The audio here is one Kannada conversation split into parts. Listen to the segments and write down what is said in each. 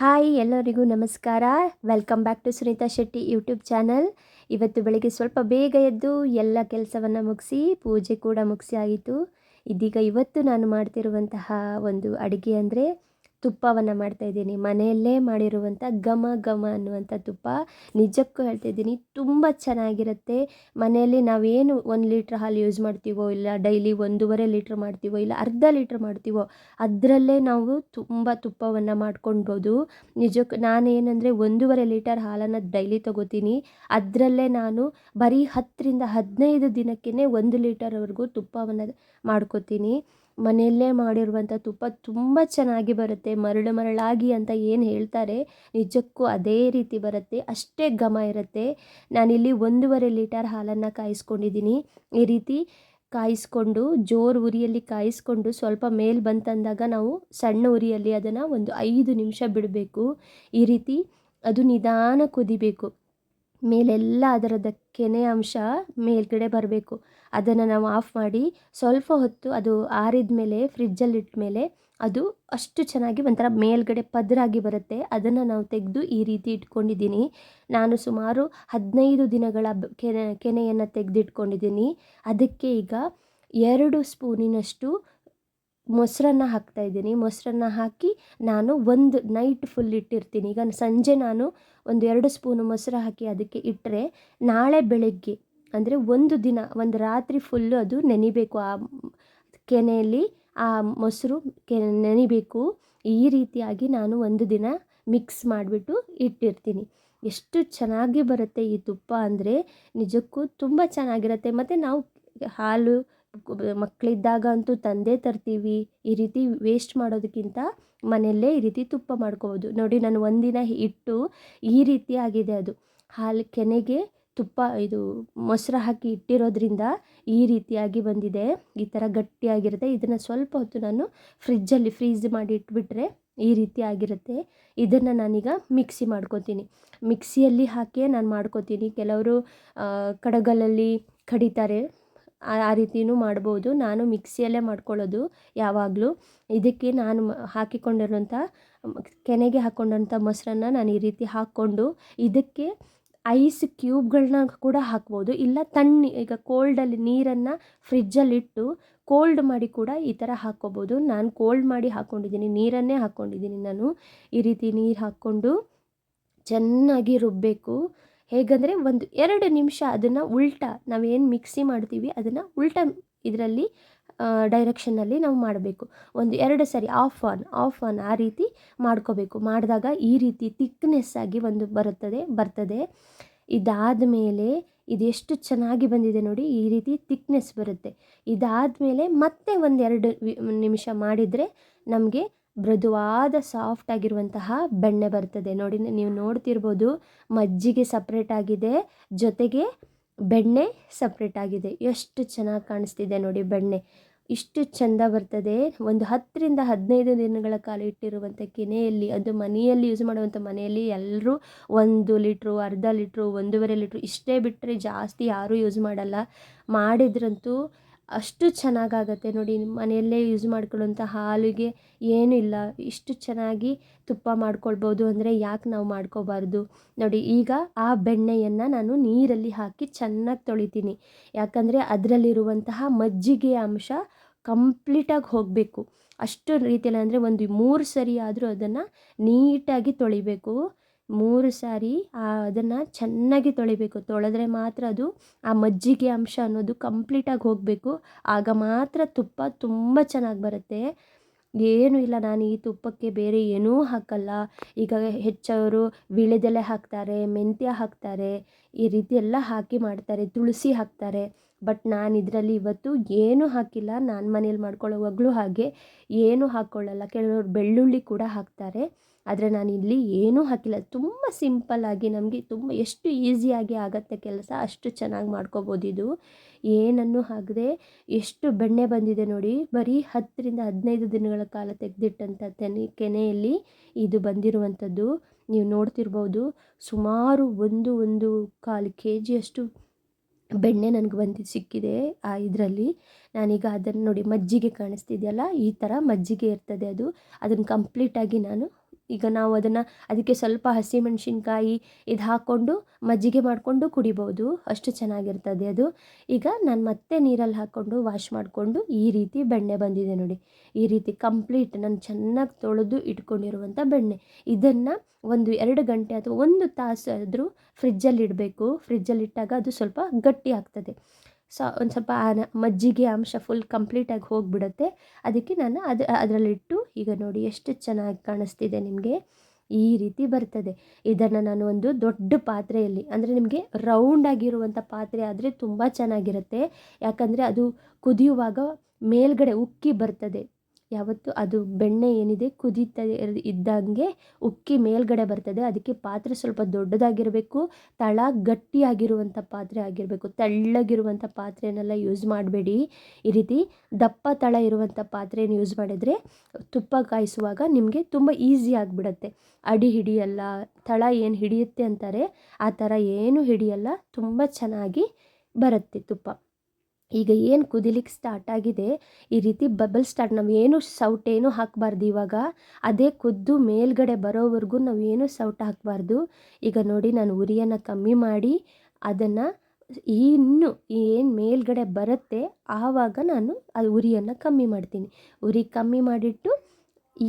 ಹಾಯ್ ಎಲ್ಲರಿಗೂ ನಮಸ್ಕಾರ. Welcome back to Sunita Shetty YouTube channel ಇವತ್ತು ಬೆಳಿಗ್ಗೆ ಸ್ವಲ್ಪ ಬೇಗ ಎದ್ದು ಎಲ್ಲ ಕೆಲಸವನ್ನು ಮುಗಿಸಿ, ಪೂಜೆ ಕೂಡ ಮುಗಿಸಿ ಆಯಿತು ಇದೀಗ ಇವತ್ತು ನಾನು ಮಾಡ್ತಿರುವಂತಹ ಒಂದು ಅಡುಗೆ ಅಂದರೆ ತುಪ್ಪವನ್ನು ಮಾಡ್ತಾಯಿದ್ದೀನಿ ಮನೆಯಲ್ಲೇ ಮಾಡಿರುವಂಥ ಘಮ ಘಮ ಅನ್ನುವಂಥ ತುಪ್ಪ ನಿಜಕ್ಕೂ ಹೇಳ್ತಾಯಿದ್ದೀನಿ ತುಂಬ ಚೆನ್ನಾಗಿರುತ್ತೆ. ಮನೆಯಲ್ಲಿ ನಾವೇನು ಒಂದು ಲೀಟ್ರ್ ಹಾಲು ಯೂಸ್ ಮಾಡ್ತೀವೋ ಇಲ್ಲ ಡೈಲಿ ಒಂದೂವರೆ ಲೀಟ್ರ್ ಮಾಡ್ತೀವೋ ಇಲ್ಲ ಅರ್ಧ ಲೀಟ್ರ್ ಮಾಡ್ತೀವೋ ಅದರಲ್ಲೇ ನಾವು ತುಂಬ ತುಪ್ಪವನ್ನು ಮಾಡ್ಕೊಳ್ಬೋದು. ನಿಜಕ್ಕೆ ನಾನೇನಂದರೆ ಒಂದೂವರೆ ಲೀಟರ್ ಹಾಲನ್ನು ಡೈಲಿ ತೊಗೋತೀನಿ. ಅದರಲ್ಲೇ ನಾನು ಬರೀ ಹತ್ತರಿಂದ ಹದಿನೈದು ದಿನಕ್ಕೇ ಒಂದು ಲೀಟರ್ವರೆಗೂ ತುಪ್ಪವನ್ನು ಮಾಡ್ಕೋತೀನಿ. ಮನೆಯಲ್ಲೇ ಮಾಡಿರುವಂಥ ತುಪ್ಪ ತುಂಬ ಚೆನ್ನಾಗಿ ಬರುತ್ತೆ, ಮರಳು ಮರಳಾಗಿ ಅಂತ ಏನು ಹೇಳ್ತಾರೆ, ನಿಜಕ್ಕೂ ಅದೇ ರೀತಿ ಬರುತ್ತೆ, ಅಷ್ಟೇ ಘಮ ಇರುತ್ತೆ. ನಾನಿಲ್ಲಿ ಒಂದೂವರೆ ಲೀಟರ್ ಹಾಲನ್ನು ಕಾಯಿಸ್ಕೊಂಡಿದ್ದೀನಿ. ಈ ರೀತಿ ಕಾಯಿಸ್ಕೊಂಡು, ಜೋರು ಉರಿಯಲ್ಲಿ ಕಾಯಿಸ್ಕೊಂಡು, ಸ್ವಲ್ಪ ಮೇಲೆ ಬಂತಂದಾಗ ನಾವು ಸಣ್ಣ ಉರಿಯಲ್ಲಿ ಅದನ್ನು ಒಂದು ಐದು ನಿಮಿಷ ಬಿಡಬೇಕು. ಈ ರೀತಿ ಅದು ನಿಧಾನ ಕುದಿಬೇಕು. ಮೇಲೆಲ್ಲ ಅದರದ ಕೆನೆ ಅಂಶ ಮೇಲ್ಗಡೆ ಬರಬೇಕು. ಅದನ್ನು ನಾವು ಆಫ್ ಮಾಡಿ ಸ್ವಲ್ಪ ಹೊತ್ತು ಅದು ಆರಿದ ಮೇಲೆ ಫ್ರಿಜ್ಜಲ್ಲಿ ಇಟ್ಟ ಮೇಲೆ ಅದು ಅಷ್ಟು ಚೆನ್ನಾಗಿ ಒಂಥರ ಮೇಲ್ಗಡೆ ಪದರಾಗಿ ಬರುತ್ತೆ. ಅದನ್ನು ನಾವು ತೆಗೆದು ಈ ರೀತಿ ಇಟ್ಕೊಂಡಿದ್ದೀನಿ. ನಾನು ಸುಮಾರು ಹದಿನೈದು ದಿನಗಳ ಕೆನೆ ಕೆನೆಯನ್ನು ತೆಗೆದಿಟ್ಕೊಂಡಿದ್ದೀನಿ. ಅದಕ್ಕೆ ಈಗ ಎರಡು ಸ್ಪೂನಿನಷ್ಟು ಮೊಸರನ್ನ ಹಾಕ್ತಾಯಿದ್ದೀನಿ ಮೊಸರನ್ನ ಹಾಕಿ ನಾನು ಒಂದು ನೈಟ್ ಫುಲ್ ಇಟ್ಟಿರ್ತೀನಿ. ಈಗ ಸಂಜೆ ನಾನು ಒಂದು ಎರಡು ಸ್ಪೂನು ಮೊಸರು ಹಾಕಿ ಅದಕ್ಕೆ ಇಟ್ಟರೆ ನಾಳೆ ಬೆಳಗ್ಗೆ ಅಂದರೆ ಒಂದು ದಿನ, ಒಂದು ರಾತ್ರಿ ಫುಲ್ಲು ಅದು ನೆನಿಬೇಕು. ಆ ಕೆನೆಯಲ್ಲಿ ಆ ಮೊಸರು ಕೆ ನೆನಿಬೇಕು. ಈ ರೀತಿಯಾಗಿ ನಾನು ಒಂದು ದಿನ ಮಿಕ್ಸ್ ಮಾಡಿಬಿಟ್ಟು ಇಟ್ಟಿರ್ತೀನಿ. ಎಷ್ಟು ಚೆನ್ನಾಗಿ ಬರುತ್ತೆ ಈ ತುಪ್ಪ ಅಂದರೆ ನಿಜಕ್ಕೂ ತುಂಬ ಚೆನ್ನಾಗಿರುತ್ತೆ. ಮತ್ತು ನಾವು ಹಾಲು ಮಕ್ಕಳಿದ್ದಾಗ ಅಂತೂ ತಂದೇ ತರ್ತೀವಿ. ಈ ರೀತಿ ವೇಸ್ಟ್ ಮಾಡೋದಕ್ಕಿಂತ ಮನೆಯಲ್ಲೇ ಈ ರೀತಿ ತುಪ್ಪ ಮಾಡ್ಕೋಬೋದು. ನೋಡಿ ನಾನು ಒಂದಿನ ಇಟ್ಟು ಈ ರೀತಿ ಆಗಿದೆ ಅದು. ಹಾಲು ಕೆನೆಗೆ ತುಪ್ಪ, ಇದು ಮೊಸರು ಹಾಕಿ ಇಟ್ಟಿರೋದ್ರಿಂದ ಈ ರೀತಿಯಾಗಿ ಬಂದಿದೆ. ಈ ಥರ ಗಟ್ಟಿಯಾಗಿರುತ್ತೆ. ಇದನ್ನು ಸ್ವಲ್ಪ ಹೊತ್ತು ನಾನು ಫ್ರಿಜ್ಜಲ್ಲಿ ಫ್ರೀಜ್ ಮಾಡಿ ಇಟ್ಬಿಟ್ರೆ ಈ ರೀತಿ ಆಗಿರುತ್ತೆ. ಇದನ್ನು ನಾನೀಗ ಮಿಕ್ಸಿ ಮಾಡ್ಕೊತೀನಿ. ಮಿಕ್ಸಿಯಲ್ಲಿ ಹಾಕಿಯೇ ನಾನು ಮಾಡ್ಕೋತೀನಿ. ಕೆಲವರು ಕಡಗಲಲ್ಲಿ ಕಡಿತಾರೆ. ಆ ರೀತಿಯೂ ಮಾಡ್ಬೋದು. ನಾನು ಮಿಕ್ಸಿಯಲ್ಲೇ ಮಾಡ್ಕೊಳ್ಳೋದು ಯಾವಾಗಲೂ. ಇದಕ್ಕೆ ನಾನು ಹಾಕಿಕೊಂಡಿರುವಂಥ, ಕೆನೆಗೆ ಹಾಕ್ಕೊಂಡಂಥ ಮೊಸರನ್ನ ನಾನು ಈ ರೀತಿ ಹಾಕ್ಕೊಂಡು ಇದಕ್ಕೆ ಐಸ್ ಕ್ಯೂಬ್ಗಳನ್ನ ಕೂಡ ಹಾಕ್ಬೋದು. ಇಲ್ಲ ತಣ್ಣಿ, ಈಗ ಕೋಲ್ಡಲ್ಲಿ ನೀರನ್ನು ಫ್ರಿಜ್ಜಲ್ಲಿಟ್ಟು ಕೋಲ್ಡ್ ಮಾಡಿ ಕೂಡ ಈ ಥರ ಹಾಕ್ಕೋಬೋದು. ನಾನು ಕೋಲ್ಡ್ ಮಾಡಿ ಹಾಕ್ಕೊಂಡಿದ್ದೀನಿ, ನೀರನ್ನೇ ಹಾಕ್ಕೊಂಡಿದ್ದೀನಿ ನಾನು. ಈ ರೀತಿ ನೀರು ಹಾಕ್ಕೊಂಡು ಚೆನ್ನಾಗಿ ರುಬ್ಬಬೇಕು ಹೇಗಂದರೆ ಒಂದು ಎರಡು ನಿಮಿಷ ಅದನ್ನು ಉಲ್ಟಾ, ನಾವೇನು ಮಿಕ್ಸಿ ಮಾಡ್ತೀವಿ, ಅದನ್ನು ಉಲ್ಟಾ ಇದರಲ್ಲಿ ಡೈರೆಕ್ಷನ್ನಲ್ಲಿ ನಾವು ಮಾಡಬೇಕು. ಒಂದು ಎರಡು ಸರಿ ಆಫ್ ಆನ್ ಆಫ್ ಆನ್ ಆ ರೀತಿ ಮಾಡ್ಕೋಬೇಕು. ಮಾಡಿದಾಗ ಈ ರೀತಿ ತಿಕ್ನೆಸ್ ಆಗಿ ಒಂದು ಬರುತ್ತದೆ, ಬರ್ತದೆ. ಇದಾದ ಮೇಲೆ ಇದೆಷ್ಟು ಚೆನ್ನಾಗಿ ಬಂದಿದೆ ನೋಡಿ, ಈ ರೀತಿ ತಿಕ್ನೆಸ್ ಬರುತ್ತೆ. ಇದಾದ ಮೇಲೆ ಮತ್ತೆ ಒಂದೆರಡು ನಿಮಿಷ ಮಾಡಿದರೆ ನಮಗೆ ಮೃದುವಾದ ಸಾಫ್ಟ್ ಆಗಿರುವಂತಹ ಬೆಣ್ಣೆ ಬರ್ತದೆ. ನೋಡಿ, ನೀವು ನೋಡ್ತಿರ್ಬೋದು ಮಜ್ಜಿಗೆ ಸಪ್ರೇಟ್ ಆಗಿದೆ, ಜೊತೆಗೆ ಬೆಣ್ಣೆ ಸಪ್ರೇಟ್ ಆಗಿದೆ. ಎಷ್ಟು ಚೆನ್ನಾಗಿ ಕಾಣಿಸ್ತಿದೆ ನೋಡಿ ಬೆಣ್ಣೆ. ಇಷ್ಟು ಚಂದ ಬರ್ತದೆ. ಒಂದು ಹತ್ತರಿಂದ ಹದಿನೈದು ದಿನಗಳ ಕಾಲ ಇಟ್ಟಿರುವಂಥ ಕೆನೆಯಲ್ಲಿ, ಅದು ಮನೆಯಲ್ಲಿ ಯೂಸ್ ಮಾಡುವಂಥ ಮನೆಯಲ್ಲಿ ಎಲ್ಲರೂ ಒಂದು ಲೀಟ್ರು ಅರ್ಧ ಲೀಟ್ರು ಒಂದೂವರೆ ಲೀಟ್ರು ಇಷ್ಟೇ ಬಿಟ್ಟರೆ ಜಾಸ್ತಿ ಯಾರೂ ಯೂಸ್ ಮಾಡಲ್ಲ. ಮಾಡಿದ್ರಂತೂ ಅಷ್ಟು ಚೆನ್ನಾಗಾಗತ್ತೆ ನೋಡಿ ಮನೆಯಲ್ಲೇ ಯೂಸ್ ಮಾಡ್ಕೊಳ್ಳುವಂಥ ಹಾಲಿಗೆ ಏನೂ ಇಲ್ಲ. ಇಷ್ಟು ಚೆನ್ನಾಗಿ ತುಪ್ಪ ಮಾಡ್ಕೊಳ್ಬೋದು ಅಂದರೆ ಯಾಕೆ ನಾವು ಮಾಡ್ಕೋಬಾರ್ದು? ನೋಡಿ, ಈಗ ಆ ಬೆಣ್ಣೆಯನ್ನು ನಾನು ನೀರಲ್ಲಿ ಹಾಕಿ ಚೆನ್ನಾಗಿ ತೊಳಿತೀನಿ. ಯಾಕಂದರೆ ಅದರಲ್ಲಿರುವಂತಹ ಮಜ್ಜಿಗೆ ಅಂಶ ಕಂಪ್ಲೀಟಾಗಿ ಹೋಗಬೇಕು. ಅಷ್ಟು ರೀತಿಯಲ್ಲಿ ಅಂದರೆ ಒಂದು ಮೂರು ಸರಿ ಆದರೂ ಅದನ್ನು ನೀಟಾಗಿ ತೊಳಿಬೇಕು. ಮೂರು ಸಾರಿ ಅದನ್ನು ಚೆನ್ನಾಗಿ ತೊಳಿಬೇಕು. ತೊಳೆದ್ರೆ ಮಾತ್ರ ಅದು ಆ ಮಜ್ಜಿಗೆ ಅಂಶ ಅನ್ನೋದು ಕಂಪ್ಲೀಟಾಗಿ ಹೋಗಬೇಕು. ಆಗ ಮಾತ್ರ ತುಪ್ಪ ತುಂಬ ಚೆನ್ನಾಗಿ ಬರುತ್ತೆ. ಏನೂ ಇಲ್ಲ, ನಾನು ಈ ತುಪ್ಪಕ್ಕೆ ಬೇರೆ ಏನೂ ಹಾಕಲ್ಲ. ಈಗ ಹೆಚ್ಚವರು ವಿಳೆದೆಲೆ ಹಾಕ್ತಾರೆ, ಮೆಂತ್ಯ ಹಾಕ್ತಾರೆ, ಈ ರೀತಿ ಎಲ್ಲ ಹಾಕಿ ಮಾಡ್ತಾರೆ, ತುಳಸಿ ಹಾಕ್ತಾರೆ. ಬಟ್ ನಾನು ಇದರಲ್ಲಿ ಇವತ್ತು ಏನೂ ಹಾಕಿಲ್ಲ. ನಾನು ಮನೇಲಿ ಮಾಡ್ಕೊಳ್ಳೋವಾಗಲೂ ಹಾಗೆ ಏನೂ ಹಾಕ್ಕೊಳ್ಳಲ್ಲ. ಕೆಲವರು ಬೆಳ್ಳುಳ್ಳಿ ಕೂಡ ಹಾಕ್ತಾರೆ. ಆದರೆ ನಾನು ಇಲ್ಲಿ ಏನೂ ಹಾಕಿಲ್ಲ. ತುಂಬ ಸಿಂಪಲ್ಲಾಗಿ ನಮಗೆ ತುಂಬ ಎಷ್ಟು ಈಸಿಯಾಗಿ ಆಗತ್ತೆ ಕೆಲಸ, ಅಷ್ಟು ಚೆನ್ನಾಗಿ ಮಾಡ್ಕೋಬೋದು ಇದು. ಏನನ್ನು ಹಾಕದೆ ಎಷ್ಟು ಬೆಣ್ಣೆ ಬಂದಿದೆ ನೋಡಿ. ಬರೀ ಹತ್ತರಿಂದ ಹದಿನೈದು ದಿನಗಳ ಕಾಲ ತೆಗೆದಿಟ್ಟಂಥ ತೆನೆ, ಕೆನೆಯಲ್ಲಿ ಇದು ಬಂದಿರುವಂಥದ್ದು. ನೀವು ನೋಡ್ತಿರ್ಬೋದು ಸುಮಾರು ಒಂದು ಒಂದು ಕಾಲು ಕೆ ಜಿಯಷ್ಟು ಬೆಣ್ಣೆ ನನಗೆ ಬಂದು ಸಿಕ್ಕಿದೆ, ಆ ಇದರಲ್ಲಿ. ನಾನೀಗ ಅದನ್ನು ನೋಡಿ ಮಜ್ಜಿಗೆ ಕಾಣಿಸ್ತಿದೆಯಲ್ಲ, ಈ ಥರ ಮಜ್ಜಿಗೆ ಇರ್ತದೆ ಅದು. ಅದನ್ನು ಕಂಪ್ಲೀಟಾಗಿ ನಾನು ಈಗ ನಾವು ಅದನ್ನು ಅದಕ್ಕೆ ಸ್ವಲ್ಪ ಹಸಿಮೆಣಸಿನ್ಕಾಯಿ ಇದು ಹಾಕ್ಕೊಂಡು ಮಜ್ಜಿಗೆ ಮಾಡಿಕೊಂಡು ಕುಡಿಬೋದು. ಅಷ್ಟು ಚೆನ್ನಾಗಿರ್ತದೆ ಅದು. ಈಗ ನಾನು ಮತ್ತೆ ನೀರಲ್ಲಿ ಹಾಕ್ಕೊಂಡು ವಾಶ್ ಮಾಡಿಕೊಂಡು ಈ ರೀತಿ ಬೆಣ್ಣೆ ಬಂದಿದೆ ನೋಡಿ. ಈ ರೀತಿ ಕಂಪ್ಲೀಟ್ ನಾನು ಚೆನ್ನಾಗಿ ತೊಳೆದು ಇಟ್ಕೊಂಡಿರುವಂಥ ಬೆಣ್ಣೆ. ಇದನ್ನು ಒಂದು ಎರಡು ಗಂಟೆ ಅಥವಾ ಒಂದು ತಾಸು ಆದರೂ ಫ್ರಿಜ್ಜಲ್ಲಿ ಇಡಬೇಕು. ಫ್ರಿಜ್ಜಲ್ಲಿ ಇಟ್ಟಾಗ ಅದು ಸ್ವಲ್ಪ ಗಟ್ಟಿ ಆಗ್ತದೆ. ಸೊ ಒಂದು ಸ್ವಲ್ಪ ಮಜ್ಜಿಗೆ ಅಂಶ ಫುಲ್ ಕಂಪ್ಲೀಟಾಗಿ ಹೋಗಿಬಿಡುತ್ತೆ. ಅದಕ್ಕೆ ನಾನು ಅದು ಅದರಲ್ಲಿಟ್ಟು ಈಗ ನೋಡಿ ಎಷ್ಟು ಚೆನ್ನಾಗಿ ಕಾಣಿಸ್ತಿದೆ ನಿಮಗೆ. ಈ ರೀತಿ ಬರ್ತದೆ. ಇದನ್ನು ನಾನು ಒಂದು ದೊಡ್ಡ ಪಾತ್ರೆಯಲ್ಲಿ, ಅಂದರೆ ನಿಮಗೆ ರೌಂಡ್ ಆಗಿರುವಂಥ ಪಾತ್ರೆ ಆದರೆ ತುಂಬ ಚೆನ್ನಾಗಿರುತ್ತೆ. ಯಾಕಂದರೆ ಅದು ಕುದಿಯುವಾಗ ಮೇಲ್ಗಡೆ ಉಕ್ಕಿ ಬರ್ತದೆ. ಯಾವತ್ತು ಅದು ಬೆಣ್ಣೆ ಏನಿದೆ ಕುದೀತದೆ ಇದ್ದಂಗೆ ಉಕ್ಕಿ ಮೇಲ್ಗಡೆ ಬರ್ತದೆ. ಅದಕ್ಕೆ ಪಾತ್ರೆ ಸ್ವಲ್ಪ ದೊಡ್ಡದಾಗಿರಬೇಕು, ತಳ ಗಟ್ಟಿಯಾಗಿರುವಂಥ ಪಾತ್ರೆ ಆಗಿರಬೇಕು. ತೆಳ್ಳಗಿರುವಂಥ ಪಾತ್ರೆನೆಲ್ಲ ಯೂಸ್ ಮಾಡಬೇಡಿ. ಈ ರೀತಿ ದಪ್ಪ ತಳ ಇರುವಂಥ ಪಾತ್ರೆಯನ್ನು ಯೂಸ್ ಮಾಡಿದರೆ ತುಪ್ಪ ಕಾಯಿಸುವಾಗ ನಿಮಗೆ ತುಂಬ ಈಸಿ ಆಗಿಬಿಡತ್ತೆ. ಅಡಿ ಹಿಡಿಯಲ್ಲ, ತಳ ಏನು ಹಿಡಿಯುತ್ತೆ ಅಂತಾರೆ, ಆ ಥರ ಏನು ಹಿಡಿಯಲ್ಲ, ತುಂಬ ಚೆನ್ನಾಗಿ ಬರುತ್ತೆ ತುಪ್ಪ. ಈಗ ಏನು ಕುದಿಲಿಕ್ಕೆ ಸ್ಟಾರ್ಟ್ ಆಗಿದೆ, ಈ ರೀತಿ ಬಬಲ್ ಸ್ಟಾರ್ಟ್ ನಾವು ಏನು ಸೌಟ್ ಏನು ಹಾಕಬಾರ್ದು ಇವಾಗ. ಅದೇ ಕುದ್ದು ಮೇಲ್ಗಡೆ ಬರೋವರೆಗೂ ನಾವು ಏನು ಸೌಟ್ ಹಾಕಬಾರ್ದು. ಈಗ ನೋಡಿ ನಾನು ಉರಿಯನ್ನು ಕಮ್ಮಿ ಮಾಡಿ, ಅದನ್ನು ಇನ್ನು ಏನು ಮೇಲ್ಗಡೆ ಬರುತ್ತೆ ಆವಾಗ ನಾನು ಅದು ಉರಿಯನ್ನು ಕಮ್ಮಿ ಮಾಡ್ತೀನಿ. ಉರಿ ಕಮ್ಮಿ ಮಾಡಿಟ್ಟು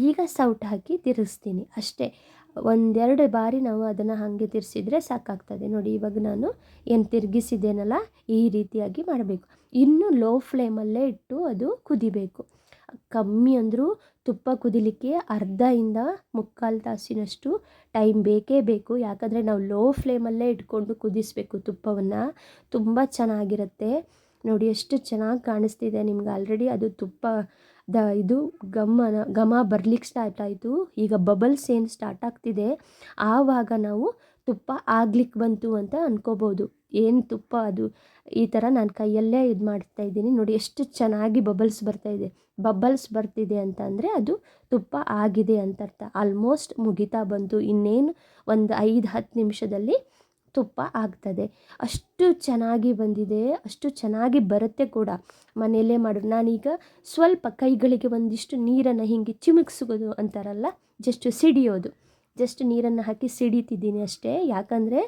ಈಗ ಸೌಟ್ ಹಾಕಿ ತಿರುಗಿಸ್ತೀನಿ ಅಷ್ಟೇ. ಒಂದೆರಡು ಬಾರಿ ನಾವು ಅದನ್ನು ಹಾಗೆ ತಿರ್ಸಿದ್ರೆ ಸಾಕಾಗ್ತದೆ. ನೋಡಿ, ಇವಾಗ ನಾನು ಏನು ತಿರುಗಿಸಿದ್ದೇನಲ್ಲ, ಈ ರೀತಿಯಾಗಿ ಮಾಡಬೇಕು. ಇನ್ನು ಲೋ ಫ್ಲೇಮಲ್ಲೇ ಇಟ್ಟು ಅದು ಕುದಿಬೇಕು. ಕಮ್ಮಿ ಅಂದರೂ ತುಪ್ಪ ಕುದಿಲಿಕ್ಕೆ ಅರ್ಧದಿಂದ ಮುಕ್ಕಾಲು ತಾಸಿನಷ್ಟು ಟೈಮ್ ಬೇಕೇ ಬೇಕು. ಯಾಕಂದರೆ ನಾವು ಲೋ ಫ್ಲೇಮಲ್ಲೇ ಇಟ್ಕೊಂಡು ಕುದಿಸಬೇಕು ತುಪ್ಪವನ್ನು. ತುಂಬ ಚೆನ್ನಾಗಿರುತ್ತೆ. ನೋಡಿ, ಎಷ್ಟು ಚೆನ್ನಾಗಿ ಕಾಣಿಸ್ತಿದೆ ನಿಮ್ಗೆ. ಆಲ್ರೆಡಿ ಅದು ತುಪ್ಪ ದ ಇದು ಘಮನ ಘಮ ಬರ್ಲಿಕ್ಕೆ ಸ್ಟಾರ್ಟ್ ಆಯಿತು. ಈಗ ಬಬಲ್ಸ್ ಏನು ಸ್ಟಾರ್ಟ್ ಆಗ್ತಿದೆ. ಆವಾಗ ನಾವು ತುಪ್ಪ ಆಗ್ಲಿಕ್ಕೆ ಬಂತು ಅಂತ ಅನ್ಕೋಬೋದು. ಏನು ತುಪ್ಪ ಅದು? ಈ ಥರ ನಾನು ಕೈಯಲ್ಲೇ ಇದು ಮಾಡ್ತಾ ಇದ್ದೀನಿ. ನೋಡಿ ಎಷ್ಟು ಚೆನ್ನಾಗಿ ಬಬಲ್ಸ್ ಬರ್ತಾ ಇದೆ. ಬಬಲ್ಸ್ ಬರ್ತಿದೆ ಅಂತ ಅಂದರೆ ಅದು ತುಪ್ಪ ಆಗಿದೆ ಅಂತ ಅರ್ಥ. ಆಲ್ಮೋಸ್ಟ್ ಮುಗಿತಾ ಬಂತು. ಇನ್ನೇನು ಒಂದು ಐದು ಹತ್ತು ನಿಮಿಷದಲ್ಲಿ ತುಪ್ಪ ಆಗ್ತದೆ. ಅಷ್ಟು ಚೆನ್ನಾಗಿ ಬಂದಿದೆ, ಅಷ್ಟು ಚೆನ್ನಾಗಿ ಬರುತ್ತೆ ಕೂಡ. ಮನೆಯಲ್ಲೇ ಮಾಡೋದು ನಾನೀಗ ಸ್ವಲ್ಪ ಕೈಗಳಿಗೆ ಒಂದಿಷ್ಟು ನೀರನ್ನು ಹಿಂಗೆ ಚಿಮುಕ್ಸೋದು ಅಂತಾರಲ್ಲ ಜಸ್ಟ್ ಸಿಡಿಯೋದು. ಜಸ್ಟ್ ನೀರನ್ನು ಹಾಕಿ ಸಿಡಿತಿದ್ದೀನಿ ಅಷ್ಟೇ. ಯಾಕಂದರೆ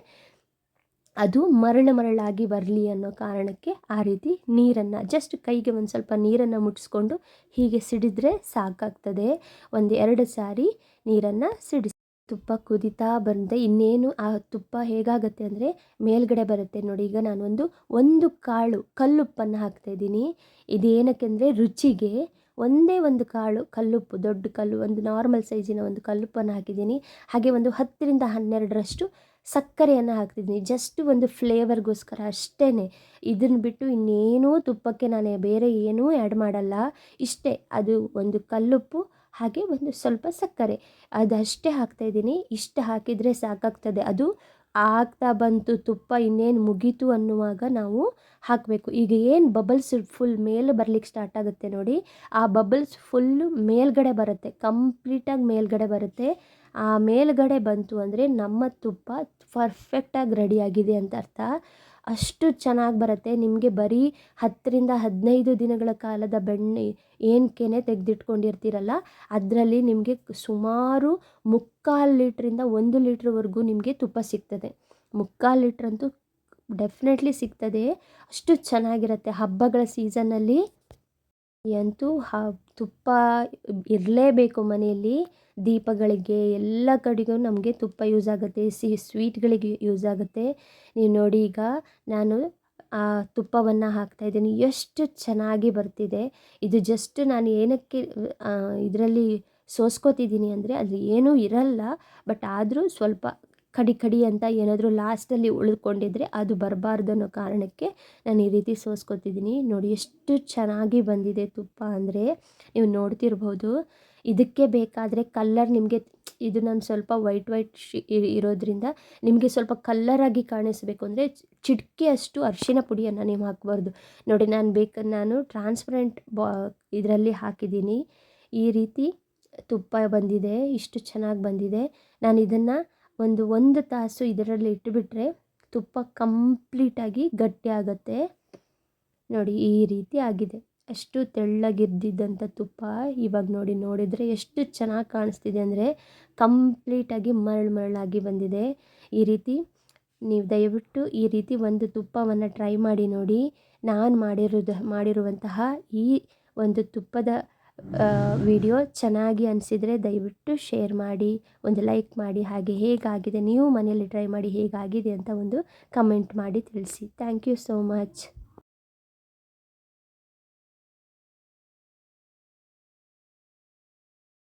ಅದು ಮರಳ ಮರಳಾಗಿ ಬರಲಿ ಅನ್ನೋ ಕಾರಣಕ್ಕೆ ಆ ರೀತಿ ನೀರನ್ನು ಜಸ್ಟ್ ಕೈಗೆ ಒಂದು ಸ್ವಲ್ಪ ನೀರನ್ನು ಮುಟ್ಟಿಸ್ಕೊಂಡು ಹೀಗೆ ಸಿಡಿದ್ರೆ ಸಾಕಾಗ್ತದೆ. ಒಂದು ಎರಡು ಸಾರಿ ನೀರನ್ನು ಸಿಡಿಸಿ ತುಪ್ಪ ಕುದಿತಾ ಬಂದೆ. ಇನ್ನೇನು ಆ ತುಪ್ಪ ಹೇಗಾಗತ್ತೆ ಅಂದರೆ ಮೇಲ್ಗಡೆ ಬರುತ್ತೆ. ನೋಡಿ, ಈಗ ನಾನೊಂದು ಒಂದು ಕಾಳು ಕಲ್ಲುಪ್ಪನ್ನು ಹಾಕ್ತಾಯಿದ್ದೀನಿ ಇದೇನಕ್ಕೆ ಅಂದರೆ ರುಚಿಗೆ ಒಂದೇ ಒಂದು ಕಾಳು ಕಲ್ಲುಪ್ಪು, ದೊಡ್ಡ ಕಲ್ಲು, ಒಂದು ನಾರ್ಮಲ್ ಸೈಜಿನ ಒಂದು ಕಲ್ಲುಪ್ಪನ್ನು ಹಾಕಿದ್ದೀನಿ. ಹಾಗೆ ಒಂದು ಹತ್ತರಿಂದ ಹನ್ನೆರಡರಷ್ಟು ಸಕ್ಕರೆಯನ್ನು ಹಾಕ್ತಿದ್ದೀನಿ. ಜಸ್ಟ್ ಒಂದು ಫ್ಲೇವರ್ಗೋಸ್ಕರ ಅಷ್ಟೇ ಇದನ್ನು ಬಿಟ್ಟು ಇನ್ನೇನೂ ತುಪ್ಪಕ್ಕೆ ನಾನು ಬೇರೆ ಏನೂ ಆ್ಯಡ್ ಮಾಡಲ್ಲ. ಇಷ್ಟೇ, ಅದು ಒಂದು ಕಲ್ಲುಪ್ಪು, ಹಾಗೆ ಒಂದು ಸ್ವಲ್ಪ ಸಕ್ಕರೆ. ಅದಷ್ಟೇ ಹಾಕ್ತಾಯಿದ್ದೀನಿ ಇಷ್ಟು ಹಾಕಿದರೆ ಸಾಕಾಗ್ತದೆ. ಅದು ಆಗ್ತಾ ಬಂತು, ತುಪ್ಪ ಇನ್ನೇನು ಮುಗೀತು ಅನ್ನುವಾಗ ನಾವು ಹಾಕಬೇಕು. ಈಗ ಏನು ಬಬಲ್ಸ್ ಫುಲ್ ಮೇಲೆ ಬರ್ಲಿಕ್ಕೆ ಸ್ಟಾರ್ಟ್ ಆಗುತ್ತೆ ನೋಡಿ. ಆ ಬಬಲ್ಸ್ ಫುಲ್ಲು ಮೇಲ್ಗಡೆ ಬರುತ್ತೆ. ಕಂಪ್ಲೀಟಾಗಿ ಮೇಲ್ಗಡೆ ಬರುತ್ತೆ. ಮೇಲ್ಗಡೆ ಬಂತು ಅಂದರೆ ನಮ್ಮ ತುಪ್ಪ ಪರ್ಫೆಕ್ಟಾಗಿ ರೆಡಿಯಾಗಿದೆ ಅಂತ ಅರ್ಥ. ಅಷ್ಟು ಚೆನ್ನಾಗಿ ಬರುತ್ತೆ. ನಿಮಗೆ ಬರೀ ಹತ್ತರಿಂದ ಹದಿನೈದು ದಿನಗಳ ಕಾಲದ ಬೆಣ್ಣೆ ಏನು ಕೆನೆ ತೆಗೆದಿಟ್ಕೊಂಡಿರ್ತೀರಲ್ಲ, ಅದರಲ್ಲಿ ನಿಮಗೆ ಸುಮಾರು ಮುಕ್ಕಾಲು ಲೀಟ್ರಿಂದ ಒಂದು ಲೀಟ್ರ್ವರೆಗೂ ನಿಮಗೆ ತುಪ್ಪ ಸಿಗ್ತದೆ. ಮುಕ್ಕಾಲು ಲೀಟ್ರಂತೂ ಡೆಫಿನೆಟ್ಲಿ ಸಿಗ್ತದೆ. ಅಷ್ಟು ಚೆನ್ನಾಗಿರುತ್ತೆ. ಹಬ್ಬಗಳ ಸೀಸನ್ನಲ್ಲಿ ಅಂತೂ ಹ, ತುಪ್ಪ ಇರಲೇಬೇಕು ಮನೆಯಲ್ಲಿ. ದೀಪಗಳಿಗೆ ಎಲ್ಲ ಕಡೆಗೂ ನಮಗೆ ತುಪ್ಪ ಯೂಸ್ ಆಗುತ್ತೆ ಸಿಹಿ ಸ್ವೀಟ್ಗಳಿಗೆ ಯೂಸ್ ಆಗುತ್ತೆ. ನೀವು ನೋಡಿ ಈಗ ನಾನು ಆ ತುಪ್ಪವನ್ನು ಹಾಕ್ತಾಯಿದ್ದೀನಿ ಎಷ್ಟು ಚೆನ್ನಾಗಿ ಬರ್ತಿದೆ. ಇದು ಜಸ್ಟ್ ನಾನು ಏನಕ್ಕೆ ಇದರಲ್ಲಿ ಸೋಸ್ಕೋತಿದ್ದೀನಿ ಅಂದರೆ ಅದು ಏನೂ ಇರಲ್ಲ. ಬಟ್ ಆದರೂ ಸ್ವಲ್ಪ ಕಡಿ ಕಡಿ ಅಂತ ಏನಾದರೂ ಲಾಸ್ಟಲ್ಲಿ ಉಳಿದುಕೊಂಡಿದ್ರೆ ಅದು ಬರಬಾರ್ದು ಅನ್ನೋ ಕಾರಣಕ್ಕೆ ನಾನು ಈ ರೀತಿ ಸೋಸ್ಕೊತಿದ್ದೀನಿ. ನೋಡಿ ಎಷ್ಟು ಚೆನ್ನಾಗಿ ಬಂದಿದೆ ತುಪ್ಪ ಅಂದರೆ ನೀವು ನೋಡ್ತಿರ್ಬೋದು. ಇದಕ್ಕೆ ಬೇಕಾದರೆ ಕಲ್ಲರ್ ನಿಮಗೆ ಇದು ನಾನು ಸ್ವಲ್ಪ ವೈಟ್ ವೈಟ್ ಇರೋದ್ರಿಂದ ನಿಮಗೆ ಸ್ವಲ್ಪ ಕಲ್ಲರಾಗಿ ಕಾಣಿಸ್ಬೇಕು ಅಂದರೆ ಚಿಟಿಕೆಯಷ್ಟು ಅರಿಶಿನ ಪುಡಿಯನ್ನು ನೀವು ಹಾಕ್ಬಾರ್ದು. ನೋಡಿ ನಾನು ಬೇಕು ನಾನು ಟ್ರಾನ್ಸ್ಪರೆಂಟ್ ಬಾ ಇದರಲ್ಲಿ ಹಾಕಿದ್ದೀನಿ. ಈ ರೀತಿ ತುಪ್ಪ ಬಂದಿದೆ, ಇಷ್ಟು ಚೆನ್ನಾಗಿ ಬಂದಿದೆ. ನಾನು ಇದನ್ನು ಒಂದು ಒಂದು ತಾಸು ಇದರಲ್ಲಿ ಇಟ್ಟುಬಿಟ್ರೆ ತುಪ್ಪ ಕಂಪ್ಲೀಟಾಗಿ ಗಟ್ಟಿ ಆಗುತ್ತೆ. ನೋಡಿ, ಈ ರೀತಿ ಆಗಿದೆ. ಅಷ್ಟು ತೆಳ್ಳಗಿದ್ದಿದ್ದಂಥ ತುಪ್ಪ ಇವಾಗ ನೋಡಿ ನೋಡಿದರೆ ಎಷ್ಟು ಚೆನ್ನಾಗಿ ಕಾಣಿಸ್ತಿದೆ ಅಂದರೆ ಕಂಪ್ಲೀಟಾಗಿ ಮರಳು ಮರಳಾಗಿ ಬಂದಿದೆ. ಈ ರೀತಿ ನೀವು ದಯವಿಟ್ಟು ಈ ರೀತಿ ಒಂದು ತುಪ್ಪವನ್ನು ಟ್ರೈ ಮಾಡಿ ನೋಡಿ. ನಾನು ಮಾಡಿರೋದು, ಮಾಡಿರುವಂತಹ ಈ ಒಂದು ತುಪ್ಪದ ವಿಡಿಯೋ ಚೆನ್ನಾಗಿ ಅನಿಸಿದರೆ ದಯವಿಟ್ಟು ಶೇರ್ ಮಾಡಿ, ಒಂದು ಲೈಕ್ ಮಾಡಿ, ಹಾಗೆ ಹೇಗಾಗಿದೆ, ನೀವು ಮನೆಯಲ್ಲಿ ಟ್ರೈ ಮಾಡಿ ಹೇಗಾಗಿದೆ ಅಂತ ಒಂದು ಕಮೆಂಟ್ ಮಾಡಿ ತಿಳಿಸಿ. Thank you so much.